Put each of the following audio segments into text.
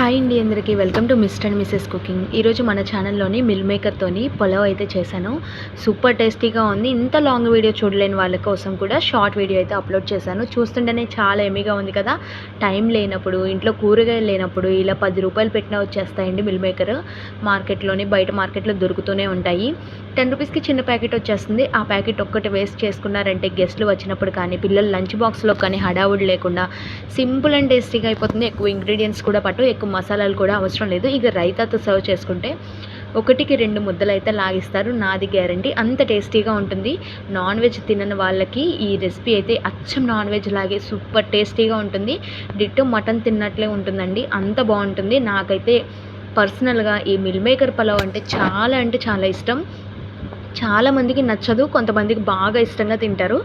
Hi అండి అందరికీ. Welcome to mister and missus cooking. ఈరోజు మన ఛానల్లోని మిల్ మేకర్తోని పొలవ్ అయితే చేశాను. సూపర్ టేస్టీగా ఉంది. ఇంత లాంగ్ వీడియో చూడలేని వాళ్ళ కోసం కూడా షార్ట్ వీడియో అయితే అప్లోడ్ చేశాను. చూస్తుంటేనే చాలా ఎమీగా ఉంది కదా. టైం లేనప్పుడు ఇంట్లో కూరగాయలు లేనప్పుడు ఇలా పది రూపాయలు పెట్టినా వచ్చేస్తాయండి మిల్ మేకర్. మార్కెట్లోని బయట మార్కెట్లో దొరుకుతూనే ఉంటాయి. టెన్ రూపీస్కి చిన్న ప్యాకెట్ వచ్చేస్తుంది. ఆ ప్యాకెట్ ఒక్కటి వేస్ట్ చేసుకున్నారంటే గెస్ట్లు వచ్చినప్పుడు కానీ పిల్లలు లంచ్ బాక్స్లో కానీ హడావుడి లేకుండా సింపుల్ అండ్ టేస్టీగా అయిపోతుంది. ఎక్కువ ఇంగ్రీడియంట్స్ కూడా పట్టు ఎక్కువ మసాలాలు కూడా అవసరం లేదు. ఇక రైతాతో సర్వ్ చేసుకుంటే ఒకటికి రెండు ముద్దలు అయితే లాగిస్తారు. నాది గ్యారంటీ. అంత టేస్టీగా ఉంటుంది. నాన్ వెజ్ తినని వాళ్ళకి ఈ రెసిపీ అయితే అచ్చం నాన్ వెజ్ లాగే సూపర్ టేస్టీగా ఉంటుంది. డిట్టు మటన్ తిన్నట్లే ఉంటుందండి. అంత బాగుంటుంది. నాకైతే పర్సనల్గా ఈ మిల్ మేకర్ పలావ్ అంటే చాలా అంటే చాలా ఇష్టం. చాలామందికి నచ్చదు కొంతమందికి బాగా ఇష్టంగా తింటారు.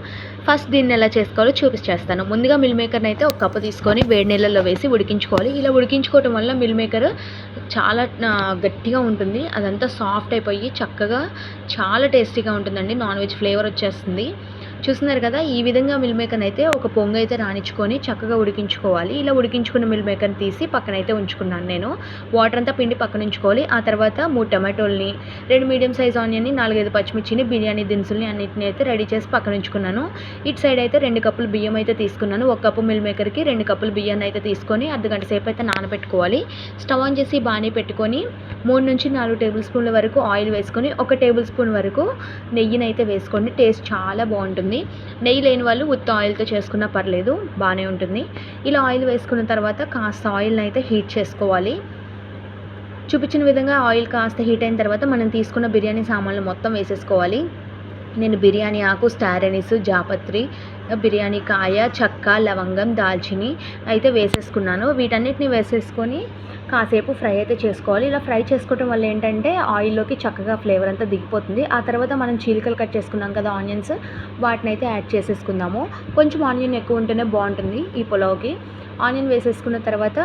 ఫస్ట్ దీన్ని ఎలా చేసుకోవాలో చూపించేస్తాను ముందుగా మిల్ మేకర్ని అయితే ఒక కప్పు తీసుకొని వేడి నీళ్ళల్లో వేసి ఉడికించుకోవాలి. ఇలా ఉడికించుకోవటం వల్ల మిల్ మేకర్ చాలా గట్టిగా ఉంటుంది. అదంతా సాఫ్ట్ అయిపోయి చక్కగా చాలా టేస్టీగా ఉంటుందండి. నాన్ వెజ్ ఫ్లేవర్ వచ్చేస్తుంది. చూస్తున్నారు కదా ఈ విధంగా మిల్ మేకర్ని అయితే ఒక పొంగు అయితే రాణించుకొని చక్కగా ఉడికించుకోవాలి. ఇలా ఉడికించుకున్న మిల్ మేకర్ని తీసి పక్కన అయితే ఉంచుకున్నాను నేను. వాటర్ అంతా పిండి పక్కన ఉంచుకోవాలి. ఆ తర్వాత మూడు టమాటోల్ని రెండు మీడియం సైజ్ ఆనియన్ని నాలుగైదు పచ్చిమిర్చిని బిర్యానీ దినుసుల్ని అన్నిటిని అయితే రెడీ చేసి పక్కన ఉంచుకున్నాను. ఇటు సైడ్ అయితే రెండు కప్పులు బియ్యం అయితే తీసుకున్నాను. ఒక కప్పు మిల్ మేకర్కి రెండు కప్పులు బియ్యాన్ని అయితే తీసుకొని అర్ధ గంట సేపు అయితే నానబెట్టుకోవాలి. స్టవ్ ఆన్ చేసి బాగానే పెట్టుకొని మూడు నుంచి నాలుగు టేబుల్ స్పూన్ల వరకు ఆయిల్ వేసుకొని ఒక టేబుల్ స్పూన్ వరకు నెయ్యిని అయితే వేసుకోండి. టేస్ట్ చాలా బాగుంటుంది. నెయ్యి లేని వాళ్ళు ఉత్త ఆయిల్తో చేసుకున్నా పర్లేదు బాగానే ఉంటుంది. ఇలా ఆయిల్ వేసుకున్న తర్వాత కాస్త ఆయిల్ని అయితే హీట్ చేసుకోవాలి. చూపించిన విధంగా ఆయిల్ కాస్త హీట్ అయిన తర్వాత మనం తీసుకున్న బిర్యానీ సామాన్లు మొత్తం వేసేసుకోవాలి. నేను బిర్యానీ ఆకు స్టారనిస్ జాపత్రి బిర్యానీ కాయ చెక్క లవంగం దాల్చిని అయితే వేసేసుకున్నాను. వీటన్నిటిని వేసేసుకొని కాసేపు ఫ్రై అయితే చేసుకోవాలి. ఇలా ఫ్రై చేసుకోవటం వల్ల ఏంటంటే ఆయిల్లోకి చక్కగా ఫ్లేవర్ అంతా దిగిపోతుంది. ఆ తర్వాత మనం చీలికలు కట్ చేసుకున్నాం కదా ఆనియన్స్ వాటిని అయితే యాడ్ చేసేసుకుందాము. కొంచెం ఆనియన్ ఎక్కువ ఉంటేనే బాగుంటుంది ఈ పులావ్కి. ఆనియన్ వేసేసుకున్న తర్వాత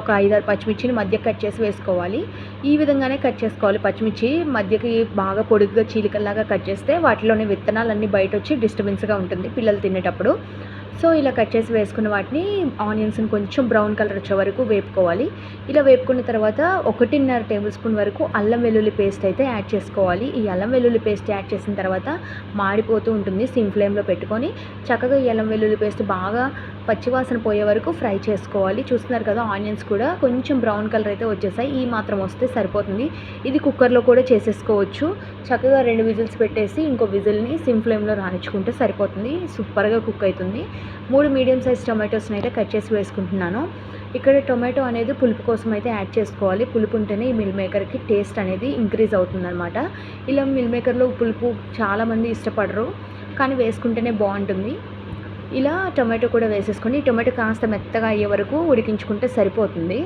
ఒక ఐదారు పచ్చిమిర్చిని మధ్య కట్ చేసి వేసుకోవాలి. ఈ విధంగానే కట్ చేసుకోవాలి పచ్చిమిర్చి. మధ్యకి బాగా పొడుగ్గా చీలికల్లాగా కట్ చేస్తే వాటిలోని విత్తనాలన్నీ బయట వచ్చి డిస్టర్బెన్స్గా ఉంటుంది. పిల్లలు తినేటప్పుడు. సో ఇలా కట్ చేసి వేసుకున్న వాటిని ఆనియన్స్ని కొంచెం బ్రౌన్ కలర్ వచ్చే వరకు వేపుకోవాలి. ఇలా వేపుకున్న తర్వాత ఒకటిన్నర టేబుల్ స్పూన్ వరకు అల్లం వెల్లుల్లి పేస్ట్ అయితే యాడ్ చేసుకోవాలి. ఈ అల్లం వెల్లుల్లి పేస్ట్ యాడ్ చేసిన తర్వాత మాడిపోతూ ఉంటుంది సిమ్ ఫ్లేమ్లో పెట్టుకొని. చక్కగా ఈ అల్లం వెల్లుల్లి పేస్ట్ బాగా పచ్చివాసన పోయే వరకు ఫ్రై చేసుకోవాలి. చూస్తున్నారు కదా ఆనియన్స్ కూడా కొంచెం బ్రౌన్ కలర్ అయితే వచ్చేసాయి. ఈ మాత్రం వస్తే సరిపోతుంది. ఇది కుక్కర్లో కూడా చేసేసుకోవచ్చు. చక్కగా రెండు విజిల్స్ పెట్టేసి ఇంకో విజిల్ని సిమ్ ఫ్లేమ్లో రాణించుకుంటే సరిపోతుంది. సూపర్గా కుక్ అవుతుంది. మూడు మీడియం సైజ్ టొమాటోస్ని అయితే కట్ చేసి వేసుకుంటున్నాను. ఇక్కడ టొమాటో అనేది పులుపు కోసం అయితే యాడ్ చేసుకోవాలి. పులుపు ఉంటేనే ఈ మిల్ మేకర్కి టేస్ట్ అనేది ఇంక్రీజ్ అవుతుందన్నమాట. ఇలా మిల్ మేకర్లో పులుపు చాలామంది ఇష్టపడరు. కానీ వేసుకుంటేనే బాగుంటుంది. ఇలా టొమాటో కూడా వేసేసుకొని టొమాటో కాస్త మెత్తగా అయ్యే వరకు ఉడికించుకుంటే సరిపోతుంది.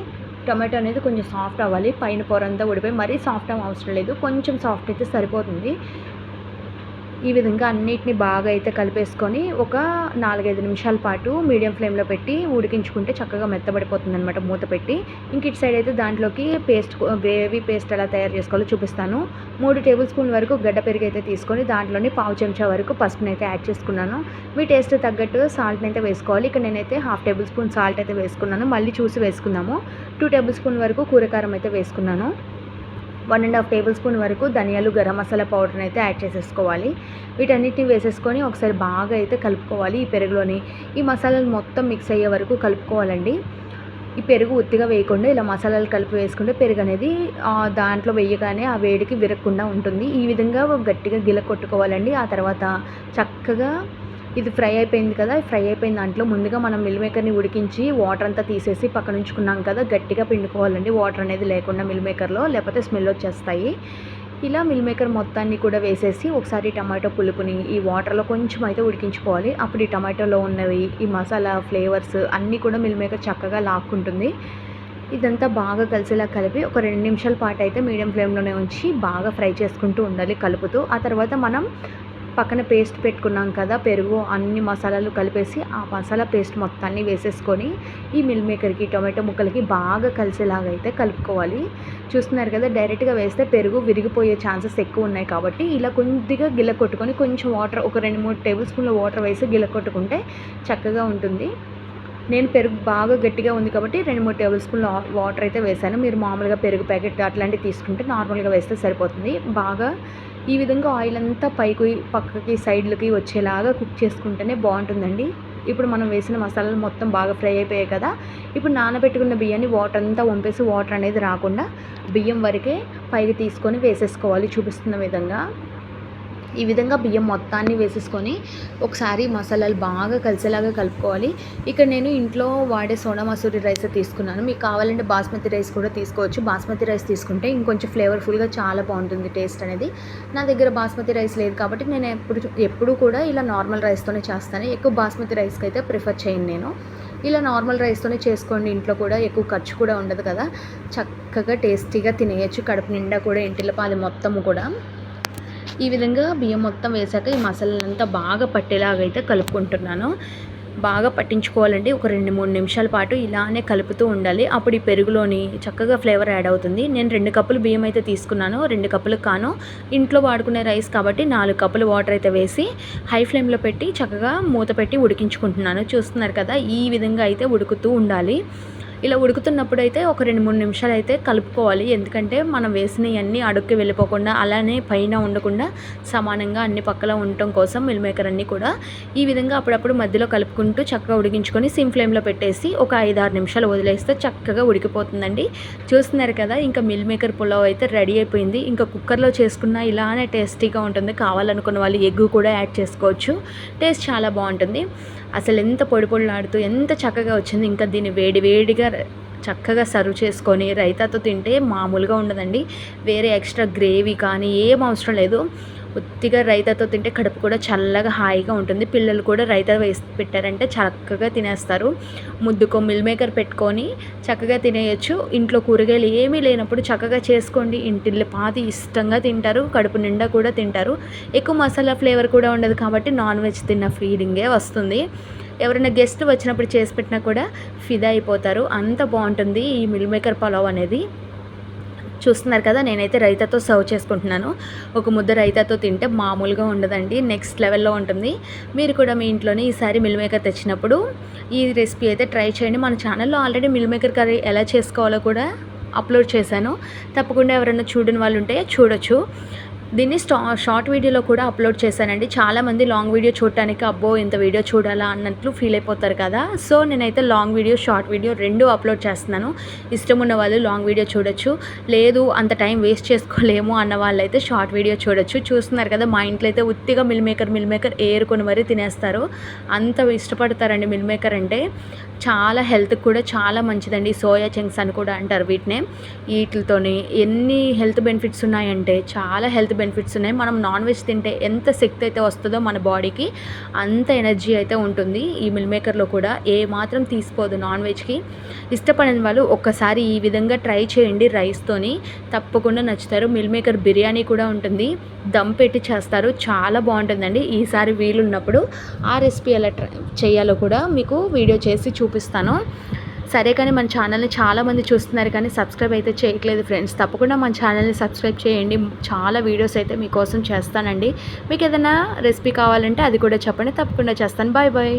టొమాటో అనేది కొంచెం సాఫ్ట్ అవ్వాలి. పైన పొరంతా ఉడిపోయి మరీ సాఫ్ట్ అవ్వ అవసరం లేదు. కొంచెం సాఫ్ట్ అయితే సరిపోతుంది. ఈ విధంగా అన్నిటిని బాగా అయితే కలిపేసుకొని ఒక నాలుగైదు నిమిషాల పాటు మీడియం ఫ్లేమ్లో పెట్టి ఉడికించుకుంటే చక్కగా మెత్తబడిపోతుంది అనమాట మూత పెట్టి. ఇంక ఇటు సైడ్ అయితే దాంట్లోకి పేస్ట్ గ్రేవీ పేస్ట్ ఎలా తయారు చేసుకోవాలో చూపిస్తాను. మూడు టేబుల్ స్పూన్ వరకు గడ్డ పెరుగు అయితే తీసుకొని దాంట్లోనే పావు చెంచా వరకు పసుపుని అయితే యాడ్ చేసుకున్నాను. మీ టేస్ట్ తగ్గట్టు సాల్ట్ని అయితే వేసుకోవాలి. ఇక్కడ నేనైతే హాఫ్ టేబుల్ స్పూన్ సాల్ట్ అయితే వేసుకున్నాను. మళ్ళీ చూసి వేసుకుందాము. టూ టేబుల్ స్పూన్ వరకు కూరకారం అయితే వేసుకున్నాను. One and half tablespoon వరకు ధనియాలు గరం మసాలా పౌడర్ని అయితే యాడ్ చేసేసుకోవాలి. వీటన్నిటిని వేసేసుకొని ఒకసారి బాగా అయితే కలుపుకోవాలి. ఈ పెరుగులోని ఈ మసాలాలు మొత్తం మిక్స్ అయ్యే వరకు కలుపుకోవాలండి. ఈ పెరుగు ఉత్తిగా వేయకుండా ఇలా మసాలాలు కలిపి వేసుకుంటే పెరుగు అనేది దాంట్లో వేయగానే ఆ వేడికి విరగకుండా ఉంటుంది. ఈ విధంగా గట్టిగా గిల కొట్టుకోవాలండి ఆ తర్వాత చక్కగా ఇది ఫ్రై అయిపోయింది కదా ఫ్రై అయిపోయిన దాంట్లో ముందుగా మనం మిల్ మేకర్ని ఉడికించి వాటర్ అంతా తీసేసి పక్కన ఉంచుకున్నాం కదా గట్టిగా పిండుకోవాలండి. వాటర్ అనేది లేకుండా మిల్ మేకర్లో లేకపోతే స్మెల్ వచ్చేస్తాయి. ఇలా మిల్ మేకర్ మొత్తాన్ని కూడా వేసేసి ఒకసారి టమాటో పులుపుని ఈ వాటర్లో కొంచెం అయితే ఉడికించుకోవాలి. అప్పుడు ఈ టమాటోలో ఉన్నవి ఈ మసాలా ఫ్లేవర్స్ అన్నీ కూడా మిల్ మేకర్ చక్కగా లాక్కుంటుంది. ఇదంతా బాగా కలిసేలా కలిపి ఒక రెండు నిమిషాల పాటు అయితే మీడియం ఫ్లేమ్లోనే ఉంచి బాగా ఫ్రై చేసుకుంటూ ఉండాలి కలుపుతూ. ఆ తర్వాత మనం పక్కన పేస్ట్ పెట్టుకున్నాం కదా పెరుగు అన్ని మసాలాలు కలిపేసి ఆ మసాలా పేస్ట్ మొత్తాన్ని వేసేసుకొని ఈ మిల్ మేకర్కి టొమాటో ముక్కలకి బాగా కలిసేలాగా అయితే కలుపుకోవాలి. చూస్తున్నారు కదా డైరెక్ట్గా వేస్తే పెరుగు విరిగిపోయే ఛాన్సెస్ ఎక్కువ ఉన్నాయి కాబట్టి ఇలా కొద్దిగా గిల్ల కొట్టుకొని కొంచెం వాటర్ ఒక రెండు మూడు టేబుల్ స్పూన్ల వాటర్ వేసి గిల్ల కొట్టుకుంటే చక్కగా ఉంటుంది. నేను పెరుగు బాగా గట్టిగా ఉంది కాబట్టి రెండు మూడు టేబుల్ స్పూన్ వాటర్ అయితే వేసాను మీరు మామూలుగా పెరుగు ప్యాకెట్ అట్లాంటివి తీసుకుంటే నార్మల్గా వేస్తే సరిపోతుంది. బాగా ఈ విధంగా ఆయిల్ అంతా పైకి పక్కకి సైడ్లకి వచ్చేలాగా కుక్ చేసుకుంటేనే బాగుంటుందండి. ఇప్పుడు మనం వేసిన మసాలాలు మొత్తం బాగా ఫ్రై అయిపోయాయి కదా. ఇప్పుడు నానబెట్టుకున్న బియ్యాన్ని వాటర్ అంతా వంపేసి వాటర్ అనేది రాకుండా బియ్యం వరకే పైకి తీసుకొని వేసేసుకోవాలి చూపిస్తున్న విధంగా. ఈ విధంగా బియ్యం మొత్తాన్ని వేసేసుకొని ఒకసారి మసాలాలు బాగా కలిసేలాగా కలుపుకోవాలి. ఇక్కడ నేను ఇంట్లో వాడే సోనా మసూరి రైస్ తీసుకున్నాను. మీకు కావాలంటే బాస్మతి రైస్ కూడా తీసుకోవచ్చు. బాస్మతి రైస్ తీసుకుంటే ఇంకొంచెం ఫ్లేవర్ఫుల్గా చాలా బాగుంటుంది టేస్ట్ అనేది. నా దగ్గర బాస్మతి రైస్ లేదు కాబట్టి నేను ఎప్పుడు ఎప్పుడు కూడా ఇలా నార్మల్ రైస్తోనే చేస్తాను. ఎక్కువ బాస్మతి రైస్కి అయితే ప్రిఫర్ చేయను నేను. ఇలా నార్మల్ రైస్తోనే చేసుకోండి. ఇంట్లో కూడా ఎక్కువ ఖర్చు కూడా ఉండదు కదా. చక్కగా టేస్టీగా తినేయచ్చు. కడుపు నిండా కూడా ఇంటిలో పాది మొత్తము కూడా. ఈ విధంగా బియ్యం మొత్తం వేసాక ఈ మసాలంతా బాగా పట్టేలాగా అయితే కలుపుకుంటున్నాను. బాగా పట్టించుకోవాలంటే ఒక రెండు మూడు నిమిషాల పాటు ఇలానే కలుపుతూ ఉండాలి. అప్పుడు ఈ పెరుగులోని చక్కగా ఫ్లేవర్ యాడ్ అవుతుంది. నేను రెండు కప్పులు బియ్యం అయితే తీసుకున్నాను. రెండు కప్పులు కాను. ఇంట్లో వాడుకునే రైస్ కాబట్టి నాలుగు కప్పులు వాటర్ అయితే వేసి హై ఫ్లేమ్లో పెట్టి చక్కగా మూత పెట్టి ఉడికించుకుంటున్నాను. చూస్తున్నారు కదా ఈ విధంగా అయితే ఉడుకుతూ ఉండాలి. ఇలా ఉడుకుతున్నప్పుడు అయితే ఒక రెండు మూడు నిమిషాలు అయితే కలుపుకోవాలి. ఎందుకంటే మనం వేసినవన్నీ అడుక్కి వెళ్ళిపోకుండా అలానే పైన ఉండకుండా సమానంగా అన్ని పక్కల ఉండటం కోసం మిల్ మేకర్ అన్నీ కూడా ఈ విధంగా అప్పుడప్పుడు మధ్యలో కలుపుకుంటూ చక్కగా ఉడికించుకొని సిమ్ ఫ్లేమ్లో పెట్టేసి ఒక ఐదు ఆరు నిమిషాలు వదిలేస్తే చక్కగా ఉడికిపోతుందండి. చూస్తున్నారు కదా ఇంకా మిల్ మేకర్ పులావ్ అయితే రెడీ అయిపోయింది. ఇంకా కుక్కర్లో చేసుకున్న ఇలానే టేస్టీగా ఉంటుంది. కావాలనుకున్న వాళ్ళు ఎగ్గు కూడా యాడ్ చేసుకోవచ్చు. టేస్ట్ చాలా బాగుంటుంది. అసలు ఎంత పొడి పొడిలాడుతూ ఎంత చక్కగా వచ్చింది. ఇంకా దీన్ని వేడి వేడిగా చక్కగా సర్వ్ చేసుకొని రైతాతో తింటే మామూలుగా ఉండదండి. వేరే ఎక్స్ట్రా గ్రేవీ కానీ ఏం అవసరం లేదు. ఉత్తిగా రైతాతో తింటే కడుపు కూడా చల్లగా హాయిగా ఉంటుంది. పిల్లలు కూడా రైతా వేసి పెట్టారంటే చక్కగా తినేస్తారు. ముద్దుకో మిల్ మేకర్ పెట్టుకొని చక్కగా తినేయచ్చు. ఇంట్లో కూరగాయలు ఏమీ లేనప్పుడు చక్కగా చేసుకోండి. ఇంటిల్లి పాతి ఇష్టంగా తింటారు. కడుపు నిండా కూడా తింటారు. ఎక్కువ మసాలా ఫ్లేవర్ కూడా ఉండదు కాబట్టి నాన్ వెజ్ తిన్న ఫీలింగే వస్తుంది. ఎవరైనా గెస్ట్ వచ్చినప్పుడు చేసి పెట్టినా కూడా ఫిదా అయిపోతారు. అంత బాగుంటుంది ఈ మిల్ మేకర్ పలావ్ అనేది. చూస్తున్నారు కదా నేనైతే రైతాతో సర్వ్ చేసుకుంటున్నాను. ఒక ముద్ద రైతాతో తింటే మామూలుగా ఉండదండి నెక్స్ట్ లెవెల్లో ఉంటుంది. మీరు కూడా మీ ఇంట్లోనే ఈసారి మిల్ మేకర్ తెచ్చినప్పుడు ఈ రెసిపీ అయితే ట్రై చేయండి. మన ఛానల్లో ఆల్రెడీ మిల్ మేకర్ కర్రీ ఎలా చేసుకోవాలో కూడా అప్లోడ్ చేశాను. తప్పకుండా ఎవరైనా చూడని వాళ్ళు ఉంటే చూడొచ్చు. దీన్ని స్టా షార్ట్ వీడియోలో కూడా అప్లోడ్ చేశానండి. చాలామంది లాంగ్ వీడియో చూడటానికి అబ్బో ఇంత వీడియో చూడాలా అన్నట్లు ఫీల్ అయిపోతారు కదా. సో నేనైతే లాంగ్ వీడియో షార్ట్ వీడియో రెండు అప్లోడ్ చేస్తున్నాను. ఇష్టం ఉన్న వాళ్ళు లాంగ్ వీడియో చూడొచ్చు. లేదు అంత టైం వేస్ట్ చేసుకోలేము అన్న వాళ్ళైతే షార్ట్ వీడియో చూడొచ్చు. చూస్తున్నారు కదా మా ఇంట్లో అయితే ఉత్తిగా మిల్ మేకర్ మిల్ మేకర్ ఏరుకొని మరీ తినేస్తారు. అంత ఇష్టపడతారండి మిల్ మేకర్ అంటే. చాలా హెల్త్కి కూడా చాలా మంచిదండి. సోయా చంక్స్ అని కూడా అంటారు వీటినే. వీటితోని ఎన్ని హెల్త్ బెనిఫిట్స్ ఉన్నాయంటే చాలా హెల్త్ బెనిఫిట్స్ ఉన్నాయి. మనం నాన్ వెజ్ తింటే ఎంత శక్తి అయితే వస్తుందో మన బాడీకి అంత ఎనర్జీ అయితే ఉంటుంది. ఈ మిల్ మేకర్లో కూడా ఏ మాత్రం తీసుకోదు నాన్ వెజ్కి. ఇష్టపడిన వాళ్ళు ఒక్కసారి ఈ విధంగా ట్రై చేయండి రైస్తోని తప్పకుండా నచ్చుతారు. మిల్ మేకర్ బిర్యానీ కూడా ఉంటుంది. దమ్ పెట్టి చేస్తారు. చాలా బాగుంటుందండి. ఈసారి వీలున్నప్పుడు ఆ రెసిపీ ఎలా ట్రై చేయాలో కూడా మీకు వీడియో చేసి చూపిస్తాను. సరే కానీ మన ఛానల్ని చాలామంది చూస్తున్నారు కానీ సబ్స్క్రైబ్ అయితే చేయట్లేదు ఫ్రెండ్స్. తప్పకుండా మన ఛానల్ని సబ్స్క్రైబ్ చేయండి. చాలా వీడియోస్ అయితే మీకోసం చేస్తానండి. మీకు ఏదైనా రెసిపీ కావాలంటే అది కూడా చెప్పండి. తప్పకుండా చేస్తాను. Bye bye.